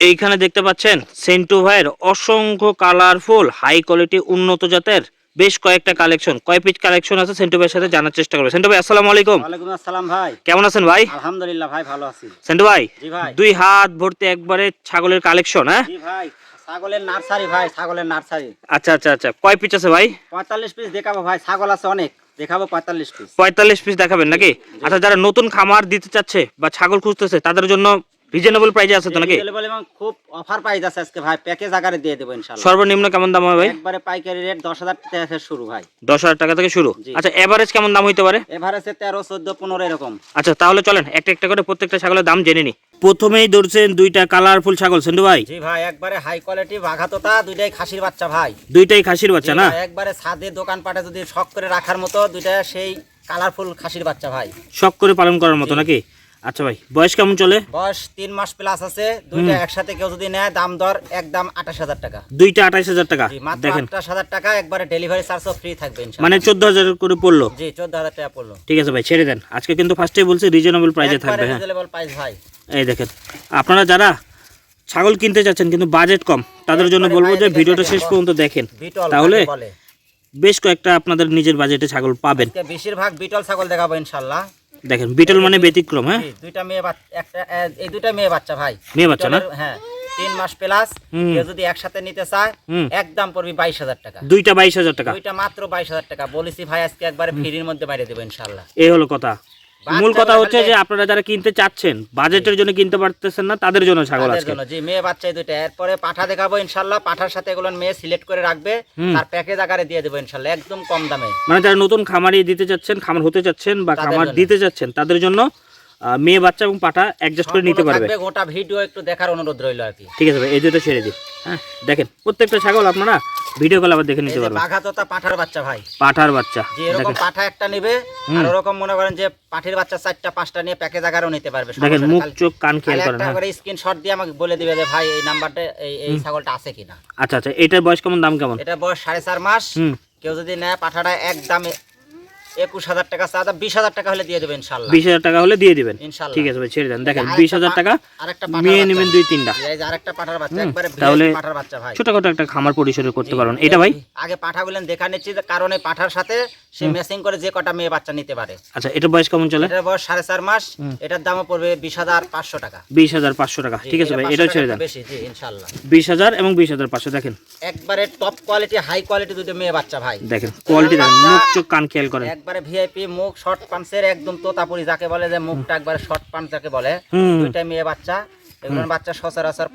এইখানে দেখতে পাচ্ছেন সেন্টু ভাইয়ের অসংখ্য কালারফুল হাই কোয়ালিটি উন্নত জাতের বেশ কয়েকটা কালেকশন কয় পিস কালেকশন আছে সেন্টু ভাইয়ের সাথে জানার চেষ্টা করবে। সেন্টু ভাই আসসালামু আলাইকুম। ওয়ালাইকুম আসসালাম ভাই। কেমন আছেন ভাই? আলহামদুলিল্লাহ ভাই ভালো আছি। সেন্টু ভাই দুই হাত ভর্তি একবারে ছাগলের কালেকশন হ্যাঁ? জি ভাই ছাগলের নার্সারি ভাই ছাগলের নার্সারি। আচ্ছা আচ্ছা আচ্ছা কয় পিস আছে ভাই? পঁয়তাল্লিশ পিস দেখাবো ভাই ছাগল আছে অনেক দেখাবো পঁয়তাল্লিশ পিস পঁয়তাল্লিশ পিস দেখাবেন নাকি? আচ্ছা যারা নতুন খামার দিতে চাচ্ছে বা ছাগল খুঁজতেছে তাদের জন্য রিজনেবল প্রাইজে আছে তো নাকি? Available এবং খুব অফার প্রাইস আছে আজকে ভাই। প্যাকেজ আকারে দিয়ে দেবো ইনশাল্লাহ সর্বনিম্ন কেমন দাম হবে ভাই? একবারে পাইকারি রেট দশ হাজার টাকা থেকে শুরু ভাই। দশ হাজার টাকা থেকে শুরু? আচ্ছা এভারেজ কেমন দাম হইতে পারে? এভারেজে তেরো চোদ্দ পনেরো এরকম। আচ্ছা তাহলে চলেন একটা একটা করে প্রত্যেকটা ছাগলের দাম জেনে নি। প্রথমেই ধরছেন দুইটা কালারফুল ছাগল সেন্টু ভাই। জি ভাই একবারে হাই কোয়ালিটি বাঘাতোতা দুইটাই খাসির বাচ্চা ভাই। দুইটাই খাসির বাচ্চা না? একবারে ছাদে দোকানপাটে যদি শখ করে রাখার মতো দুইটা সেই কালারফুল খাসির বাচ্চা ভাই। শখ করে পালন করার মতো নাকি? আচ্ছা ভাই বয়স কেমন চলে? বয়স তিন মাস প্লাস আছে দুইটা একসাথে কেউ যদি নেয় দাম দর একদম আঠাশ হাজার টাকা। দুইটা আঠাইশ হাজার টাকা মাত্র দেখেন। আঠাশ হাজার টাকা একবারে ডেলিভারি চার্জও ফ্রি থাকবে ইনশাআল্লাহ। মানে চোদ্দ হাজার করে পড়ল? জি চোদ্দ হাজার টাকা পড়ল। ঠিক আছে ভাই ছেড়ে দেন। আজকে কিন্তু ফার্স্টে বলছি রিজনেবল প্রাইজে থাকবে হ্যাঁ। রিজনেবল প্রাইস ভাই। এই দেখেন আপনারা যারা ছাগল কিনতে চাচ্ছেন কিন্তু বাজেট কম তাদের জন্য বলব যে ভিডিওটা শেষ পর্যন্ত দেখেন। বিটল তাহলে বলে। বেশ কয়েকটা আপনাদের নিজের বাজেটে ছাগল পাবেন। আজকে বেশিরভাগ বিটল ছাগল দেখাবো ইনশাল্লাহ দেখেন বিটল মানে ব্যতিক্রম হ্যাঁ? দুইটা মেয়ে বাচ্চা একটা এই দুইটা মেয়ে বাচ্চা ভাই। মেয়ে বাচ্চা না? হ্যাঁ তিন মাস প্লাস কেউ যদি একসাথে নিতে চায়। একদম পড়বি বাইশ হাজার টাকা। দুইটা বাইশ হাজার টাকা। দুইটা মাত্র বাইশ হাজার টাকা। বলেছি ভাই আজকে একবারে ফ্রির মধ্যে বাইরে দেবো ইনশাল্লাহ এই হলো কথা। মূল কথা হচ্ছে যে আপনারা যারা কিনতে চাচ্ছেন বাজেটের জন্য কিনতে পারতেছেন না তাদের জন্য ছাগল আজকে। জন্য জি মেয়ে বাচ্চা দুইটা এরপরে পাঠা দেখাবো ইনশাল্লাহ পাঠার সাথে এগুলো মেয়ে সিলেক্ট করে রাখবে। তার প্যাকেজ আকারে দিয়ে দেবো ইনশাল্লাহ একদম কম দামে। মানে যারা নতুন খামারি দিতে চাচ্ছেন খামার হতে চাচ্ছেন বা খামার দিতে চাচ্ছেন তাদের জন্য মেয়ে বাচ্চা এবং পাঠা অ্যাডজাস্ট করে নিতে পারবে। গোটা ভিডিও একটু দেখার অনুরোধ রইল আর কি। ঠিক আছে ভাই এই দুটো ছেড়ে দিই। হ্যাঁ দেখেন প্রত্যেকটা ছাগল আপনারা ভিডিও কল আবার দেখে নিতে পারবে। বাঘা তোতা পাঠার বাচ্চা ভাই। পাঠার বাচ্চা যে এরকম পাঠা একটা নেবে আর এরকম মনে করেন যে পাঠির বাচ্চা চারটা পাঁচটা নিয়ে প্যাকেজ আকারেও নিতে পারবে। দেখেন মুখ চোখ কান খেয়াল করেন করে স্ক্রিনশট দিয়ে আমাকে বলে দিবে যে ভাই এই নাম্বারটা এই এই ছাগলটা আছে কিনা? আচ্ছা আচ্ছা এটার বয়স কেমন দাম কেমন? এটা বয়স সাড়ে চার মাস। কেউ যদি নেয় পাঠাটা একদম একুশ হাজার টাকা চাঁদা বিশ হাজার টাকা হলে দিয়ে দেবে ইনশাল্লাহ। বিশ হাজার টাকা হলে দিয়ে দিবেন। ইনশাল্লাহ। ঠিক আছে ভাই ছেড়ে দেন। দেখেন বিশ হাজার টাকা আরেকটা পাঠার মেয়ে বাচ্চা। নেবেন দুই তিনটা। আরেকটা পাঠার বাচ্চা একবারে তাহলে পাঠার বাচ্চা ভাই। ছোটখাটো একটা খামার পরিসরে করতে পারেন এটা ভাই? আগে পাঠাগুলো দেখা নিচ্ছি কারণ এই পাঠার সাথে সে ম্যাচিং করে যে কটা মেয়ে বাচ্চা নিতে পারে। আচ্ছা বয়স কেমন চলে? এটার বয়স সাড়ে চার মাস। এটার দামও পড়বে বিশ হাজার পাঁচশো টাকা। বিশ হাজার পাঁচশো টাকা। ঠিক আছে এটা ভাই 500 ছেড়ে দেন। বেশি জি ইনশাল্লাহ। বিশ হাজার এবং বিশ হাজার পাঁচশো দেখেন। একবারে টপ কোয়ালিটি হাই কোয়ালিটি দুটো মেয়ে বাচ্চা ভাই। দেখেন কোয়ালিটি দেখেন মুখ চোখ কান খেয়াল করেন। একবারে ভিআইপি মুখ শর্ট পান্সের একদম তোতাপুরি যাকে বলে যে মুখটা একবারে শর্ট পান্স যাকে বলে। দুইটা মেয়ে বাচ্চা। এগুলোর বাচ্চা সচরাচর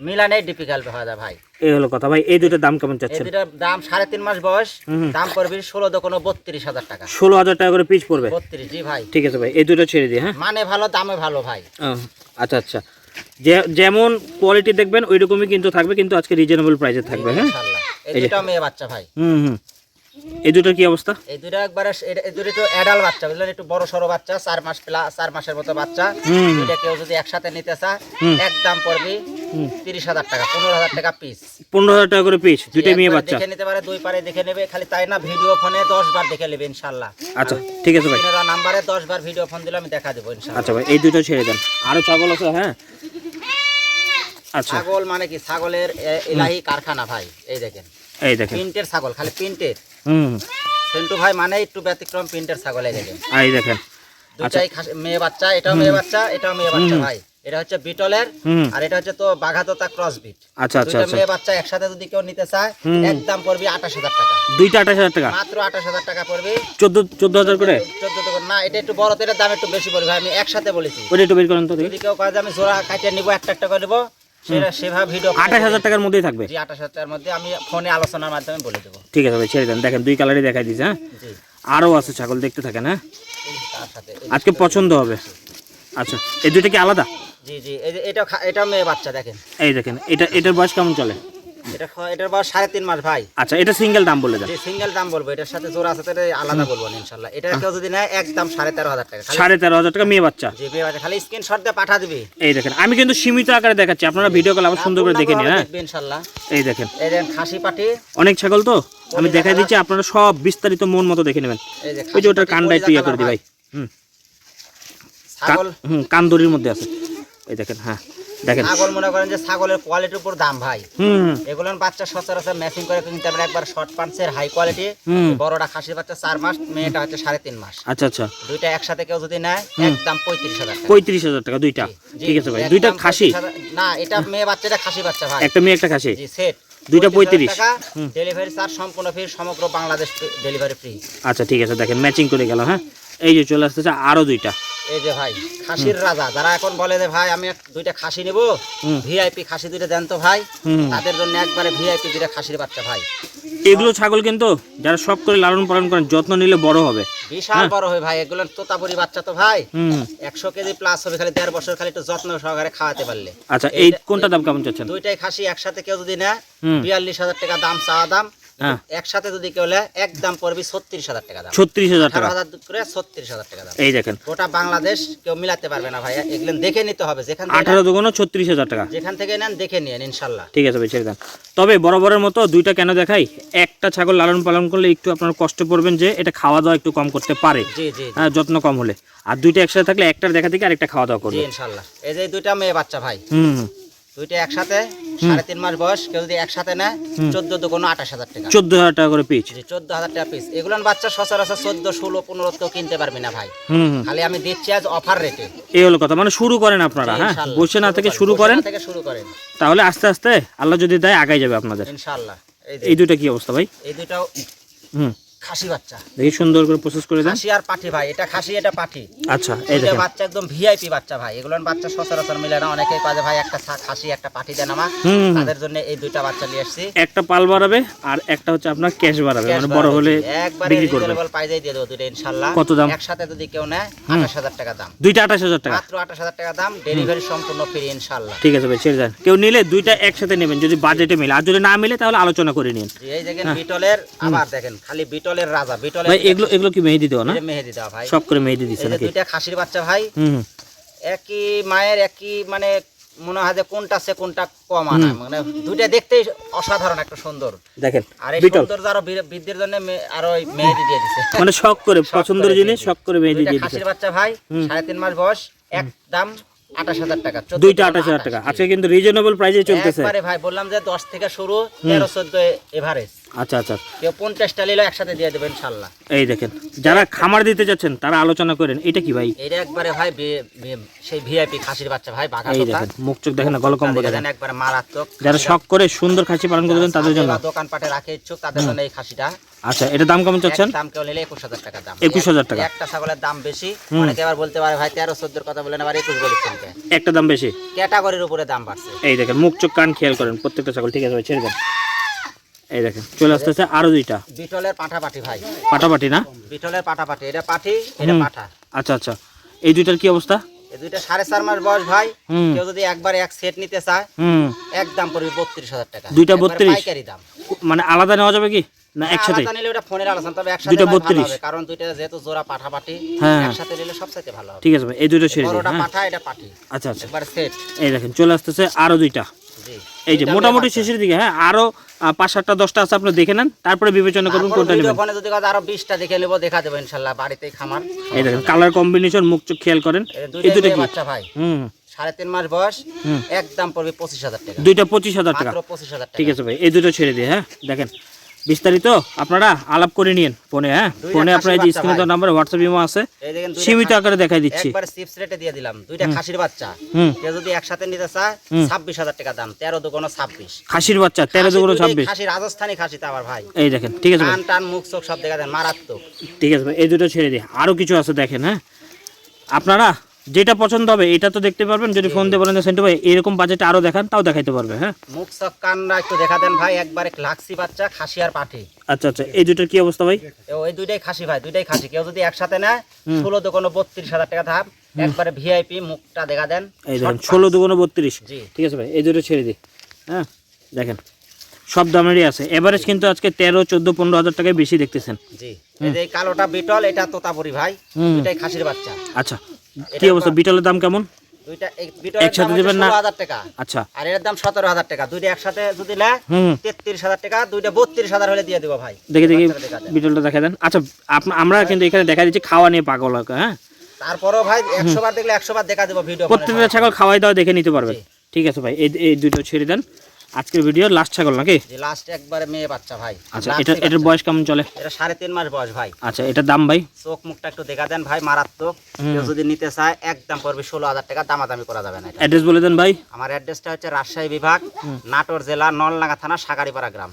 মিলানেই ডিফিকাল্ট হয়ে যায় ভাই। এই হলো কথা। ভাই এই দুটোর দাম কেমন এই চাচ্ছেন? দুটার দাম সাড়ে তিন মাস বয়স। দাম পড়বে ষোলো দোকানো বত্রিশ হাজার টাকা। ষোলো হাজার টাকা করে পিস পড়বে? বত্রিশ জি ভাই। ঠিক আছে ভাই এই দুটো ছেড়ে দিই হ্যাঁ? মানে ভালো দামে ভালো ভাই। আচ্ছা আচ্ছা। যে যেমন কোয়ালিটি দেখবেন ওই রকমই কিন্তু থাকবে কিন্তু আজকে রিজনেবল প্রাইসে থাকবে হ্যাঁ? এই এই মেয়ে বাচ্চা ভাই। হুম হুম। এই দুটোর কি অবস্থা? এই দুটো একবারে এই দুটো অ্যাডাল বাচ্চা বুঝলেন? একটু বড় বাচ্চা চার মাস প্লাস চার মাসের মতো বাচ্চা। দুইটা কেউ যদি একসাথে নিতে চায়। একদম পড়বে তিরিশ হাজার টাকা পনেরো হাজার টাকা পিস পনেরো হাজার টাকা করে পিস দুইটাই মেয়ে বাচ্চা। দেখে নিতে পারে দুই পারে দেখে নেবে খালি তাই না ভিডিও ফোনে দশ বার দেখে নেবে ইনশাল্লাহ। আচ্ছা ঠিক আছে ভাই। নাম্বারে দশ বার ভিডিও ফোন দিলে আমি দেখা দেবো ইনশাল্লাহ। আচ্ছা ভাই এই দুটো ছেড়ে দেন। আরও ছাগল আছে হ্যাঁ? আচ্ছা। ছাগল মানে কি? ছাগলের এলাহি কারখানা ভাই এই দেখেন। এই দেখেন। প্রিন্টের ছাগল খালি প্রিন্টের হুম। সেন্টু ভাই মানে একটু ব্যতিক্রম প্রিন্টের ছাগল এই দেখেন। এই দেখেন। দুটাই মেয়ে বাচ্চা এটাও মেয়ে বাচ্চা এটাও মেয়ে বাচ্চা ভাই। এটা হচ্ছে বিটলের আর এটা হচ্ছে তো বাঘাতোতা ক্রস বিট আচ্ছা আচ্ছা আচ্ছা। মেয়ে বাচ্চা একসাথে যদি কেউ নিতে চায়। একদম পড়বে আঠাশ হাজার টাকা। দুইটা আঠাশ হাজার টাকা? মাত্র আঠাশ হাজার টাকা পড়বে। চোদ্দ চোদ্দ হাজার করে? চোদ্দ টাকা না এটা একটু বড় তো এটার দাম একটু বেশি পড়বে ভাই আমি একসাথে বলেছি। ওইটা একটু বের করেন তো দেখি। যদি কেউ কাজে আমি জোড়া কাটিয়ে নিব একটা একটা করে নেব আঠাশ হাজার টাকার মধ্যেই থাকবে। আঠাশ হাজার টাকার মধ্যে আমি ফোনে আলোচনার মাধ্যমে বলে দেবো। ঠিক আছে ভাই ছেড়ে দেন। দেখেন দুই কালারই দেখাই হ্যাঁ? আরও আছে ছাগল দেখতে থাকেন হ্যাঁ? আজকে পছন্দ হবে। আচ্ছা এই দুইটা কি আলাদা? জি জি এটা মেয়ে বাচ্চা দেখেন। এই দেখেন এটা এটার বয়স কেমন চলে? এটা খ- এটার বয়স সাড়ে তিন মাস ভাই। আচ্ছা এটা সিঙ্গেল দাম বলে দেন সিঙ্গেল দাম বলব এটার সাথে জোড়া আছে তো আলাদা বলব ইনশাল্লাহ এটা কেউ যদি নেয় একদম সাড়ে তেরো হাজার টাকা। সাড়ে তেরো হাজার টাকা মেয়ে বাচ্চা। জি মেয়ে বাচ্চা। খালি স্ক্রিনশট দিয়ে পাঠা দিবি। এই দেখেন আমি কিন্তু সীমিত আকারে দেখাচ্ছি। আপনারা ভিডিও কল আবার সুন্দর করে দেখে নিন হ্যাঁ? ইনশাল্লাহ এই দেখেন। এই দেখেন খাসি পাটি। অনেক ছাগল তো? আমি দেখাই দিচ্ছি আপনারা সব বিস্তারিত মন মতো দেখে নেবেন। ওই যে ওটার কানটা একটু ইয়ে করে দিই ভাই। হুম। ছাগল। হুম মধ্যে আছে। এই দেখেন হ্যাঁ। দেখেন। ছাগল মনে করেন যে ছাগলের কোয়ালিটির উপর দাম ভাই। বাচ্চা সচরাচর ম্যাচিং করে কিনতে একবার শর্ট পান্সের হাই কোয়ালিটি বড়টা খাসির বাচ্চা চার মাস মেয়েটা হচ্ছে সাড়ে তিন মাস। আচ্ছা আচ্ছা। দুইটা একসাথে কেউ যদি নেয় একদম পঁয়ত্রিশ হাজার পঁয়ত্রিশ হাজার টাকা দুইটা। ঠিক আছে ভাই। দুইটা খাসি? না এটা মেয়ে বাচ্চাটা খাসি বাচ্চা ভাই। একটা মেয়ে একটা খাসি? সেট দুইটা 35 টাকা। হুম। ডেলিভারি চার্জ সম্পূর্ণ ফ্রি সমগ্র বাংলাদেশ ডেলিভারি ফ্রি আচ্ছা ঠিক আছে। দেখেন ম্যাচিং করে গেল হ্যাঁ? এই যে চলে আসতেছে আরও দুইটা। এই যে ভাই খাসির রাজা। যারা এখন বলে যে ভাই আমি দুইটা খাসি নেব ভিআইপি খাসি দুইটা দেন তো ভাই। তাদের জন্য একবারে ভিআইপি দুইটা খাসির বাচ্চা ভাই। এগুলো ছাগল কিন্তু যারা শখ করে লালন পালন করেন যত্ন নিলে বড় হবে। বিশাল হ্যাঁ। বড় হয় ভাই এগুলো তোতাপুরি বাচ্চা তো ভাই। একশো কেজি প্লাস হবে খালি দেড় বছর খালি একটু যত্ন সহকারে খাওয়াতে পারলে। আচ্ছা এই কোনটা দাম কেমন চাচ্ছেন? দুইটাই খাসি একসাথে কেউ যদি নেয় বিয়াল্লিশ হাজার টাকা দাম চাওয়া দাম। একসাথে যদি কেউ এক দাম পড়বি ছত্রিশ হাজার টাকা দাম। ছত্রিশ হাজার টাকা। হাজার করে ছত্রিশ হাজার টাকা দাম। এই দেখেন। গোটা বাংলাদেশ কেউ মিলাতে পারবে না ভাই এগুলো দেখে নিতে হবে। যেখান আঠারো নেন- ছত্রিশ হাজার টাকা। যেখান থেকে নেন দেখে নিন ইনশাল্লাহ। ঠিক আছে ভাই ছেড়ে দেন। তবে বরাবরের মতো দুইটা কেন দেখাই? একটা ছাগল লালন পালন করলে একটু আপনার কষ্ট পড়বেন যে এটা খাওয়া দাওয়া একটু কম করতে পারে। হ্যাঁ যত্ন কম হলে। আর দুইটা একসাথে থাকলে একটার দেখা থেকে আরেকটা খাওয়া দাওয়া করবে। ইনশাল্লাহ। এই যে দুইটা মেয়ে বাচ্চা ভাই। হুম। দুইটা একসাথে সাড়ে তিন মাস বয়স কেউ যদি একসাথে নেয় চোদ্দ দুগুণ আঠাশ হাজার টাকা। চোদ্দ হাজার টাকা করে জি চোদ্দ হাজার টাকা পিস এগুলোর বাচ্চা সচরাচর চোদ্দ ষোলো পনেরো কেউ কিনতে পারবি না ভাই। খালি আমি দিচ্ছি আজ অফার রেটে এই হলো কথা মানে শুরু করেন আপনারা হ্যাঁ? বসে না থেকে শুরু করেন। থেকে শুরু করেন। তাহলে আস্তে আস্তে আল্লাহ যদি দেয় আগাই যাবে আপনাদের। ইনশাল্লাহ এই দুইটা কি অবস্থা ভাই? এই দুটাও হুম। খাসি বাচ্চা। দেখি সুন্দর করে প্রসেস করে দেন। খাসি আর পাঠি ভাই এটা খাসি এটা পাঠি। আচ্ছা এই দেখেন। বাচ্চা একদম ভিআইপি বাচ্চা ভাই। এগুলোর বাচ্চা সচরাচর মিলে না অনেকেই ভাই একটা খাসি একটা পাঠি দেন আমার। তাদের জন্য এই দুইটা বাচ্চা নিয়ে এসেছি একটা পাল বাড়াবে আর একটা হচ্ছে আপনার ক্যাশ বাড়াবে। মানে বড় হলে বিক্রি করবে। দিয়ে দেবো ইনশাল্লাহ কত দাম? একসাথে যদি কেউ নেয় আঠাশ হাজার টাকা দাম। দুইটা আঠাশ হাজার টাকা। মাত্র আঠাশ হাজার টাকা দাম ডেলিভারি সম্পূর্ণ ফ্রি ইনশাল্লাহ ঠিক আছে ভাই ছেড়ে দেন। কেউ নিলে দুইটা একসাথে নেবেন যদি বাজেটে মিলে। আর যদি না মিলে তাহলে আলোচনা করে নিন। এই দেখেন বিটলের আবার দেখেন খালি বিটলের রাজা বিটলের ভাই এগুলো এগুলো কি মেহেদি দেওয়া না? মেহেদি দেওয়া ভাই। সব করে মেহেদি যে নাকি? দুইটা খাসির বাচ্চা ভাই। হুম। একই মায়ের একই মানে মনে হয় যে কোনটা সে কোনটা কম আনা। মানে দুইটা দেখতেই অসাধারণ একটা সুন্দর। দেখেন আর এই বিটল। সৌন্দর্য আরও বৃদ্ধির জন্য আরও ওই মেহেদি দিয়ে দিছে। মানে শখ করে পছন্দের জিনিস শখ করে মেহেদি দিয়ে দিচ্ছে খাসির বাচ্চা ভাই সাড়ে তিন মাস বয়স এক দাম আঠাশ হাজার টাকা দুইটা আঠাশ হাজার টাকা। আজকে কিন্তু রিজনেবল প্রাইসে চলতেছে। একবারে ভাই বললাম যে দশ থেকে শুরু তেরো চোদ্দ এভারেজ আচ্ছা আচ্ছা। কেউ পঞ্চাশটা নিলেও একসাথে দিয়ে দেবেন ইনশাল্লাহ এই দেখেন যারা খামার দিতে যাচ্ছেন তারা আলোচনা করেন এটা কি ভাই? এটা একবারে ভাই সেই ভিআইপি খাসির বাচ্চা ভাই বাঘা এই দেখেন মুখ চোখ দেখেন না গলকম্ব দেখেন একবারে মারাত্মক যারা শখ করে সুন্দর খাসি পালন করতেন তাদের জন্য। দোকান পাটে রাখে ইচ্ছুক তাদের জন্য এই খাসিটা। আচ্ছা এটা দাম কেমন চাচ্ছেন? দাম কেউ নিলে একুশ হাজার টাকা দাম। 21,000 টাকা। একটা ছাগলের দাম বেশি। অনেকে আবার বলতে পারে ভাই তেরো চোদ্দোর কথা বলেন আবার একুশ কে? একটা দাম বেশি? ক্যাটাগরির উপরে দাম বাড়ছে। এই দেখেন মুখ চোখ কান খেয়াল করেন প্রত্যেকটা ছাগল ঠিক আছে ভাই ছেড়ে দেন। এই দেখেন চলে আসতেছে আরও দুইটা। বিটলের পাঠাপাঠি ভাই। পাটাপাটি না? বিটলের পাঠাপাঠি এটা পাঠি এটা। পাঠা। আচ্ছা আচ্ছা। এই দুইটার কি অবস্থা? এই দুইটা সাড়ে চার মাস বয়স ভাই। কেউ যদি একবার এক সেট নিতে চায় হুম। এক দাম পড়বে বত্রিশ হাজার টাকা। দুইটা 32? পাইকারি দাম। মানে আলাদা নেওয়া যাবে কি? না একসাথে? নিলে ওটা ফোনের আলোচনা তবে একসাথে ভালো 32? কারণ দুইটা যেহেতু জোড়া পাঠাপাঠি হ্যাঁ। একসাথে নিলে সবচাইতে ভালো হবে। ঠিক আছে ভাই এই দুটো বড়টা হ্যাঁ। পাঠা এটা পাঠি। আচ্ছা আচ্ছা। একবার সেট এই দেখেন চলে আসতেছে আরও দুইটা। এই যে মোটামুটি শেষের দিকে হ্যাঁ আরও পাঁচ সাতটা দশটা আছে আপনি দেখে নেন তারপরে বিবেচনা করবেন কোনটা নেবেন। ফোনে যদি কথা আরও বিশটা দেখে নেব দেখা দেবো ইনশাল্লাহ বাড়িতেই খামার। এই দেখেন কালার কম্বিনেশন মুখ চোখ খেয়াল করেন। এই দুটো কি? বাচ্চা ভাই। হুম। সাড়ে তিন মাস বয়স একদম পড়বে পঁচিশ হাজার টাকা। দুইটা পঁচিশ হাজার টাকা। পঁচিশ হাজার টাকা। ঠিক আছে ভাই এই দুটো ছেড়ে দিয়ে হ্যাঁ দেখেন। বিস্তারিত আপনারা আলাপ করে নিন ফোনে হ্যাঁ? ফোনে আপনার এই যে স্ক্রিনে ভাই। নাম্বার হোয়াটসঅ্যাপ ইমো আছে সীমিত আকারে দেখাই দিচ্ছি। একবার চিপস রেটে দিয়ে দিলাম। দুইটা খাসির বাচ্চা। কেউ যদি একসাথে নিতে চায় হুম। ছাব্বিশ হাজার টাকা দাম তেরো দুগুণ ছাব্বিশ। খাসির বাচ্চা তেরো দুগুলো ছাব্বিশ। খাসি রাজস্থানি খাসি তো আবার ভাই। এই দেখেন ঠিক আছে টান টান মুখ চোখ সব দেখা দেন মারাত্মক। ঠিক আছে ভাই এই দুটো ছেড়ে দিই। আরও কিছু আছে দেখেন হ্যাঁ? আপনারা যেটা পছন্দ হবে এটা তো দেখতে পারবেন। যদি ফোন দিয়ে বলেন সেন্টু ভাই এরকম বাজেটে আরও দেখান তাও দেখাইতে পারবে। হ্যাঁ? মুখ চোখ কানরা একটু দেখা দেন ভাই একবারে লাক্সি বাচ্চা খাসি আর পাঠি। আচ্ছা আচ্ছা এই দুটোর কি অবস্থা ভাই? এ ওই দুইটাই খাসি ভাই দুইটাই খাসি। কেউ যদি একসাথে নেয় ষোলো দোকানো বত্রিশ হাজার টাকা দাম একবারে ভিআইপি মুখটা দেখা দেন। এই দেখেন ষোলো দুগুণ বত্রিশ। জি। ঠিক আছে ভাই এই দুটো ছেড়ে দিই। হ্যাঁ দেখেন সব দামেরই আছে। এভারেজ কিন্তু আজকে তেরো চোদ্দ পনেরো হাজার টাকায় বেশি দেখতেছেন। জি। এই যে কালোটা বিটল এটা তোতাপুরি ভাই। দুইটাই খাসির বাচ্চা। আচ্ছা। কি অবস্থা? বিটলের দাম কেমন? দুইটা একসাথে দাম না? টাকা। আচ্ছা। আর এর দাম সতেরো হাজার টাকা। দুইটা একসাথে যদি নেয় তেত্রিশ হাজার টাকা দুইটা বত্রিশ হাজার হলে দিয়ে দেবো ভাই। দেখে দেখি বাচ্চারা দেখা দেন। বিটলটা দেখা দেন। আচ্ছা আমরা কিন্তু এখানে দেখা দিচ্ছি খাওয়া নিয়ে পাগল হয়, তারপরও ভাই একশো বার দেখলে একশো বার দেখা দেবো ভিডিও প্রত্যেকটা ছাগল খাওয়াই দাওয়া দেখে নিতে পারবেন ঠিক আছে ভাই এই এই দুটো ছেড়ে দেন। আজকের ভিডিও লাস্ট ছাগল নাকি? লাস্ট একবারে মেয়ে বাচ্চা ভাই। আচ্ছা এটা এটার বয়স কেমন চলে? এটা সাড়ে তিন মাস বয়স ভাই। আচ্ছা এটার দাম ভাই? চোখ মুখটা একটু দেখা দেন ভাই মারাত্মক। কেউ যদি নিতে চায় একদম পড়বে ষোলো হাজার টাকা দামাদামি করা যাবে না। অ্যাড্রেস বলে দেন ভাই। আমার অ্যাড্রেসটা হচ্ছে রাজশাহী বিভাগ নাটোর জেলা নলনাগা থানা সাগারিপাড়া গ্রাম।